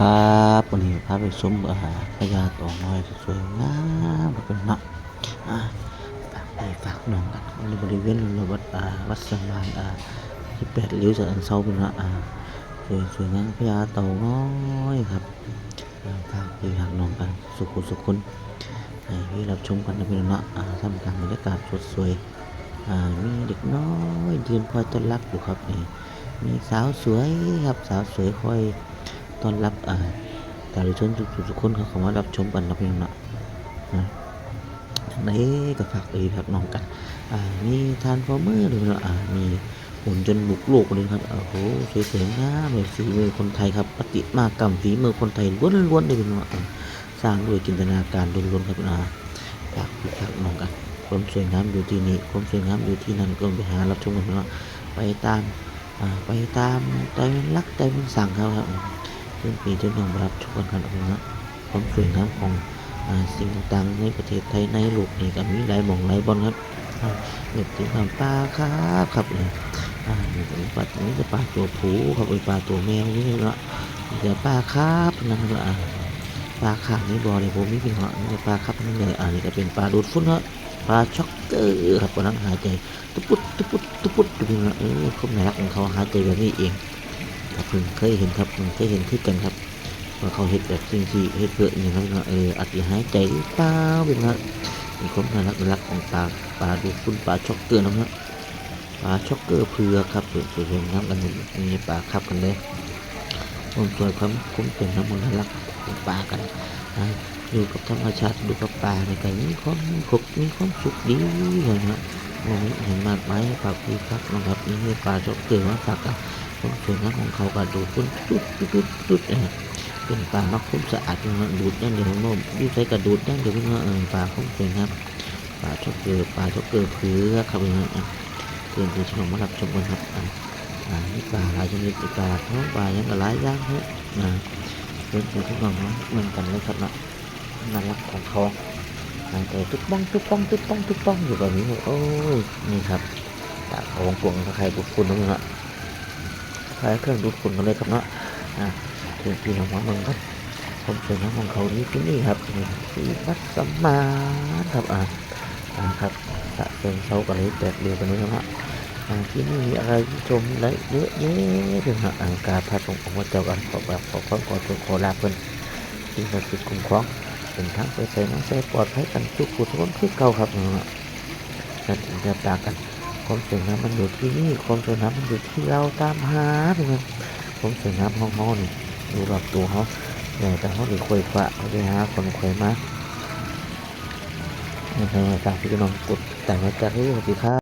ครับวันนี้พาไปชมอาหารพญาต่อน้อยสวยงามเป็นนาะอ่าฝากไปฝากน้องกันในบริเวณรอบวัดอ่าวัดสังวานอ่าที่แปดริ้วจากอันเซาเป็นนาะสวยสวยงามพญาเต่าน้อยครับอ่าฝากไปฝากน้องกันสุขุสุขคนให้พี่รับชมกันนะพี่น้องเนาะท่ามกลางบรรยากาศสดสวยมีเด็กน้อยยืนคอยต้อนรับอยู่ครับนี่มีสาวสวยครับสาวสวยคอย ต้อนรับอ่าแต่ละชนทุกทุกๆคนเขาเข้ามารับชมกันนะพี่น้องนะนะนี้ก็ฝากเอยฝากน้องกันอ่ามีทานฟอร์เมอร์ด้วยนะอ่ามีหุ่นจนบุกโลกเลยครับโอ้โหสวยๆงามเลยฝีมือคนไทยครับปฏิมากรรมฝีมือคนไทยล้วนๆเลยพี่น้องอ่าสร้างด้วยจินตนาการล้วนๆครับนะฝากพี่ฝากน้องกันความสวยงามอยู่ที่นี่ความสวยงามอยู่ที่นั่นก็ไปหารับชมกันน้องไปตามอ่าไปตามใจมันรักใจมันสั่งครับครับ ซึ่งปีที่น้องรับชมกันนะนะความสวยงามของอสิ่งต่างๆในประเทศไทยในโลกนี่ก็มีหลายหม่องหลายบอนครับเด็กที่ความปลาครับครับเลยอ่านี่ก็มีปลานี่จะปลาตัวผูครับเป็นปลาตัวแมวนี่เนาะเดี๋ยวปลาครับนะครับอ่าปลาขางนี่บอเลยผมมีเพียงเหาะนี่ปลาครับนี่เลยอ่านี่ก็เป็นปลาดูดฟุ้นครับปลาช็อกเกอร์ครับกำลังหายใจ ตุปุดตุปุดตุปุดดูนะเออเขาน่ารักของเขาหายใจแบบนี้เอง เพิ่งเคยเห็นครับเพิ่งเคยเห็นคือกันครับว่าเขาเห็ดแบบจริงที่เห็ดเพื่ออย่างนั้นเอออาจจะหายใจหรือเปล่าเป็นครับมีความน่ารักน่ารักของปลาปลาดูคุณปลาช็อกเกอร์นะครับปลาช็อกเกอร์เพือครับสวยๆงามกันนี่ปลาครับกันเลยความสวยความคุ้มเป็นน้ำมันน่ารักของปลากันอยู่กับธรรมชาติดูกับปลาในกันมีความขบมีความสุขดีเลยนะมองเห็นมากมายฝากพี่ครับนะครับนี่ปลาช็อกเกอร์มาฝากกัน ความสวยงามของเขาก็ดูดพุ่นตุ๊ดตุ๊ดตุ๊ดตุ๊ดเออเป็นปลามักคุ้มสะอาดมันดูดนั่นเดี๋ยวโน้มยูใช้กระดูดนั่นเดี๋ยวเพื่อนเออปลาคุ้มสวยงามปลาชอกเกอร์ปลาชอกเกอร์เผือครับเพื่อนอะเพื่อนที่ชมมารับชมกันครับอ่าอ่านี่ปลาหลายชนิดปลาท้องปลายังกระไรย่างฮ้ยอ่าเพื่อนที่ชมมาเหมือนกันเลยครับนะน่ารักของเขาหายใจตุ๊บป้องตุ๊บป้องตุ๊บป้องตุ๊บป้องอยู่แบบนี้เลยโอ้ยนี่ครับปลาของกวงใครบุกคุณน้องเนาะใช้เครื่องดูดฝุ่นกันเลยครับเนาะอ่าถึงพี่น้องว่าเมืองครับผมสวยงามของเขานี่ที่นี่ครับที่วัดสัมมาครับอ่าครับสะเชิงเซากันเลยแตกเดียวกันนี้ครับอ่าที่นี่มีอะไรชมได้เยอะแยะเลยครับอ่าการพาส่งของพระเจ้ากันขอแบบขอความขอตัวขอลาเพิ่นสิ่งศักดิ์สิทธิ์คุ้มครองเป็นทางไปใส่น้องใส่ปลอดภัยกันทุกผู้ทุกคนคือเก่าครับเนาะนั่นถึงจะตางกัน ความสวยงามมันอยู่ที่นี่ความสวยงามมันอยู่ที่เราตามหาถูกไหมความสวยงามห้องห้องนี่ดูแบบตัวเขาใหญ่แต่เขาหรือควยกว่าเขาไปหาคนควยมาในทางการที่น้องกดแต่งมาจากที่สวัสดีครับ